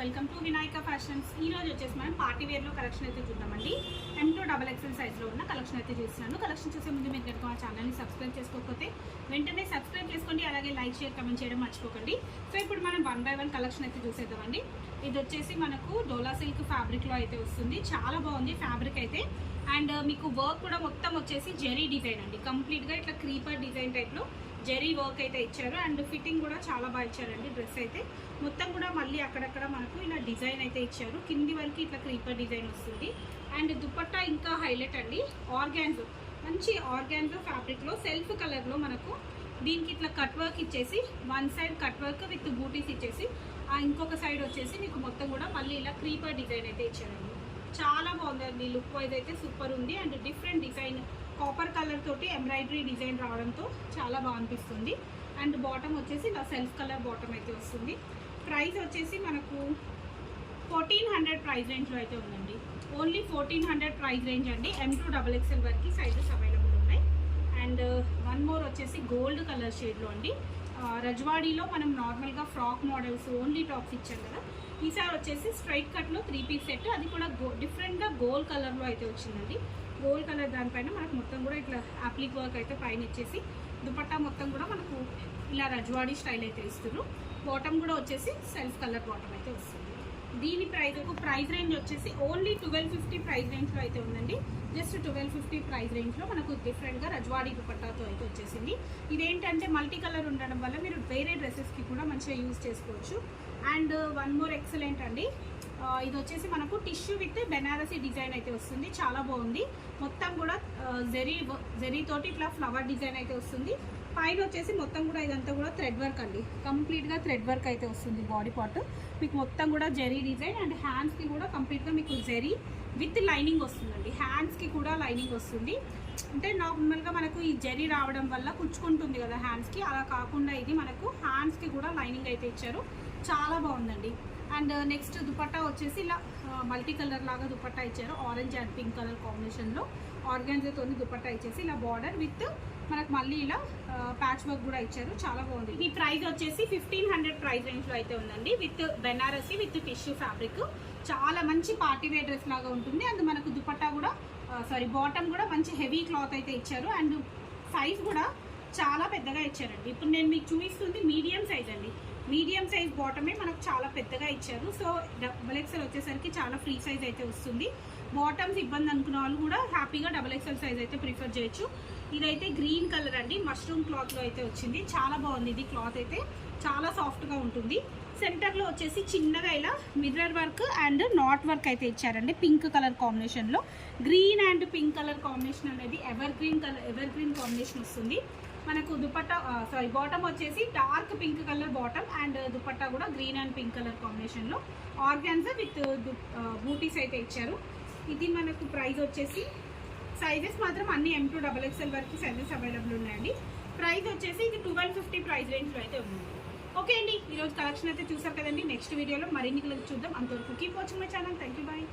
Welcome to Vinayaka fashions ఈ రోజు వచ్చేసి మనం పార్టీ వేర్లో కలెక్షన్ అయితే చూద్దామండి. ఎం టూ డబల్ ఎక్స్ఎల్ సైజ్లో ఉన్న కలెక్షన్ అయితే చూస్తున్నాను. కలెక్షన్ చూసే ముందు మీరు కనుక మా ఛానల్ని సబ్స్క్రైబ్ చేసుకోకపోతే వెంటనే సబ్స్క్రైబ్ చేసుకోండి అలాగే లైక్ షేర్ కమెంట్ చేయడం మర్చిపోకండి. సో ఇప్పుడు మనం వన్ బై వన్ కలెక్షన్ అయితే చూసేద్దామండి. ఇది వచ్చేసి మనకు డోలా సిల్క్ ఫ్యాబ్రిక్లో అయితే వస్తుంది. చాలా బాగుంది ఫ్యాబ్రిక్ అయితే. అండ్ uh, మీకు వర్క్ కూడా మొత్తం వచ్చేసి జెరీ డిజైన్ అండి. కంప్లీట్గా ఇట్లా క్రీపర్ డిజైన్ టైప్లో జెరీ వర్క్ అయితే ఇచ్చారు. అండ్ ఫిట్టింగ్ కూడా చాలా బాగా ఇచ్చారండి డ్రెస్ అయితే. మొత్తం కూడా మళ్ళీ అక్కడక్కడ మనకు ఇలా డిజైన్ అయితే ఇచ్చారు. కింది వరకు ఇట్లా క్రీపర్ డిజైన్ వస్తుంది. అండ్ దుపట్టా ఇంకా హైలైట్ అండి. ఆర్గాన్స్ మంచి ఆర్గాన్స్ ఫ్యాబ్రిక్లో సెల్ఫ్ కలర్లో మనకు దీనికి ఇట్లా కట్ వర్క్ ఇచ్చేసి one side cut work with బూటీస్ ఇచ్చేసి ఆ ఇంకొక సైడ్ వచ్చేసి మీకు మొత్తం కూడా మళ్ళీ ఇలా క్రీపర్ డిజైన్ అయితే ఇచ్చారండి. చాలా బాగుందండి. లుక్ వైజ్ అయితే సూపర్ ఉంది. And different design copper colour తోటి ఎంబ్రాయిడరీ డిజైన్ రావడంతో చాలా బాగా అనిపిస్తుంది అండ్ బాటమ్ వచ్చేసి ఇలా సెల్ఫ్ కలర్ బాటమ్ అయితే వస్తుంది. ప్రైస్ వచ్చేసి మనకు ఫోర్టీన్ హండ్రెడ్ ప్రైస్ రేంజ్లో అయితే ఉందండి. Only fourteen hundred price range అండి. ఎం టూ డబల్ ఎక్స్ఎల్ వరకు సైజెస్ అవైలబుల్ ఉన్నాయి. అండ్ వన్ మోర్ వచ్చేసి గోల్డ్ కలర్ షేడ్లో అండి. రజ్వాడీలో మనం నార్మల్గా ఫ్రాక్ మోడల్స్ ఓన్లీ టాప్స్ ఇచ్చాం కదా. ఈసారి వచ్చేసి స్ట్రైట్ కట్లో త్రీ పీస్ సెట్ అది కూడా గో డిఫరెంట్గా గోల్డ్ కలర్లో అయితే వచ్చిందండి. గోల్డ్ కలర్ దానిపైన మనకు మొత్తం కూడా ఇట్లా అప్లిక్ వర్క్ అయితే పైన ఇచ్చేసి దుపట్టా మొత్తం కూడా మనకు ఇలా రజ్వాడీ స్టైల్ అయితే ఇస్తున్నారు బాటమ్ కూడా వచ్చేసి సెల్ఫ్ కలర్ బాటమ్ అయితే వస్తుంది. దీని ప్రైస్ ఒక ప్రైస్ రేంజ్ వచ్చేసి ఓన్లీ ట్వెల్వ్ ఫిఫ్టీ ప్రైస్ రేంజ్లో అయితే ఉందండి. జస్ట్ ట్వెల్వ్ ఫిఫ్టీ ప్రైస్ రేంజ్లో మనకు డిఫరెంట్గా రజ్వాడీ దుపట్టాతో అయితే వచ్చేసింది. ఇదేంటంటే మల్టీ కలర్ ఉండడం వల్ల మీరు వేరే డ్రెస్సెస్కి కూడా మంచిగా యూజ్ చేసుకోవచ్చు. అండ్ వన్ మోర్ ఎక్సలెంట్ అండి. ఇది వచ్చేసి మనకు టిష్యూ విత్ బెనారసీ డిజైన్ అయితే వస్తుంది. చాలా బాగుంది. మొత్తం కూడా జెరీ జెరీ తోటి ఇట్లా ఫ్లవర్ డిజైన్ అయితే వస్తుంది. పైన వచ్చేసి మొత్తం కూడా ఇదంతా కూడా థ్రెడ్ వర్క్ అండి. కంప్లీట్గా థ్రెడ్ వర్క్ అయితే వస్తుంది బాడీ పార్ట్. మీకు మొత్తం కూడా జెరీ డిజైన్ అండ్ హ్యాండ్స్కి కూడా కంప్లీట్గా మీకు జెరీ విత్ లైనింగ్ వస్తుందండి. హ్యాండ్స్కి కూడా లైనింగ్ వస్తుంది. అంటే నార్మల్గా మనకు ఈ జరీ రావడం వల్ల కుచ్చుకుంటుంది కదా హ్యాండ్స్కి అలా కాకుండా ఇది మనకు హ్యాండ్స్కి కూడా లైనింగ్ అయితే ఇచ్చారు. చాలా బాగుందండి. అండ్ నెక్స్ట్ దుపట్టా వచ్చేసి ఇలా మల్టీ కలర్ లాగా దుపట్టా ఇచ్చారు. ఆరెంజ్ అండ్ పింక్ కలర్ కాంబినేషన్లో ఆర్గాన్జాతో దుపట్టా ఇచ్చేసి ఇలా బార్డర్ విత్ మనకు మళ్ళీ ఇలా ప్యాచ్ వర్క్ కూడా ఇచ్చారు. చాలా బాగుంది. ఈ ప్రైస్ వచ్చేసి ఫిఫ్టీన్ హండ్రెడ్ ప్రైస్ రేంజ్లో అయితే ఉందండి. With Benarasi with tissue fabric చాలా మంచి పార్టీ వేర్ డ్రెస్ లాగా ఉంటుంది. అండ్ మనకు దుపట్టా కూడా సారీ బాటమ్ కూడా మంచి హెవీ క్లాత్ అయితే ఇచ్చారు. అండ్ సైజ్ కూడా చాలా పెద్దగా ఇచ్చారండి. ఇప్పుడు నేను మీకు చూపిస్తుంది మీడియం సైజ్ అండి. మీడియం సైజ్ బాటమే మనకు చాలా పెద్దగా ఇచ్చారు. సో డబల్ ఎక్స్ఎల్ వచ్చేసరికి చాలా ఫ్రీ సైజ్ అయితే వస్తుంది. బాటమ్స్ ఇబ్బంది అనుకున్న వాళ్ళు కూడా హ్యాపీగా డబల్ ఎక్స్ఎల్ సైజ్ అయితే ప్రిఫర్ చేయొచ్చు. ఇదైతే గ్రీన్ కలర్ అండి. మష్రూమ్ క్లాత్లో అయితే వచ్చింది. చాలా బాగుంది ఇది క్లాత్ అయితే. చాలా సాఫ్ట్గా ఉంటుంది. సెంటర్లో వచ్చేసి చిన్నగా ఇలా mirror work and knot work అయితే ఇచ్చారండి. పింక్ కలర్ కాంబినేషన్లో green and pink colour combination అనేది evergreen colour evergreen combination వస్తుంది. మనకు దుపట్టా సారీ బాటమ్ వచ్చేసి dark pink colour bottom and dupatta కూడా గ్రీన్ అండ్ పింక్ కలర్ కాంబినేషన్లో ఆర్గాన్జా విత్ బూటీస్ అయితే ఇచ్చారు. ఇది మనకు ప్రైస్ వచ్చేసి సైజెస్ మాత్రం అన్ని ఎం టూ డబల్ ఎక్స్ఎల్ వరకు సైజెస్ అవైలబుల్ ఉన్నాయండి. ప్రైస్ వచ్చేసి ఇది ట్వెల్వ్ ఫిఫ్టీ ప్రైస్ రేంజ్లో అయితే ఉంది. ఓకే అండి ఈరోజు కలెక్షన్ అయితే చూసారు కదండి. నెక్స్ట్ వీడియోలో మరిన్ని కలిసి చూద్దాం. అంతవరకు keep watching my channel thank you bye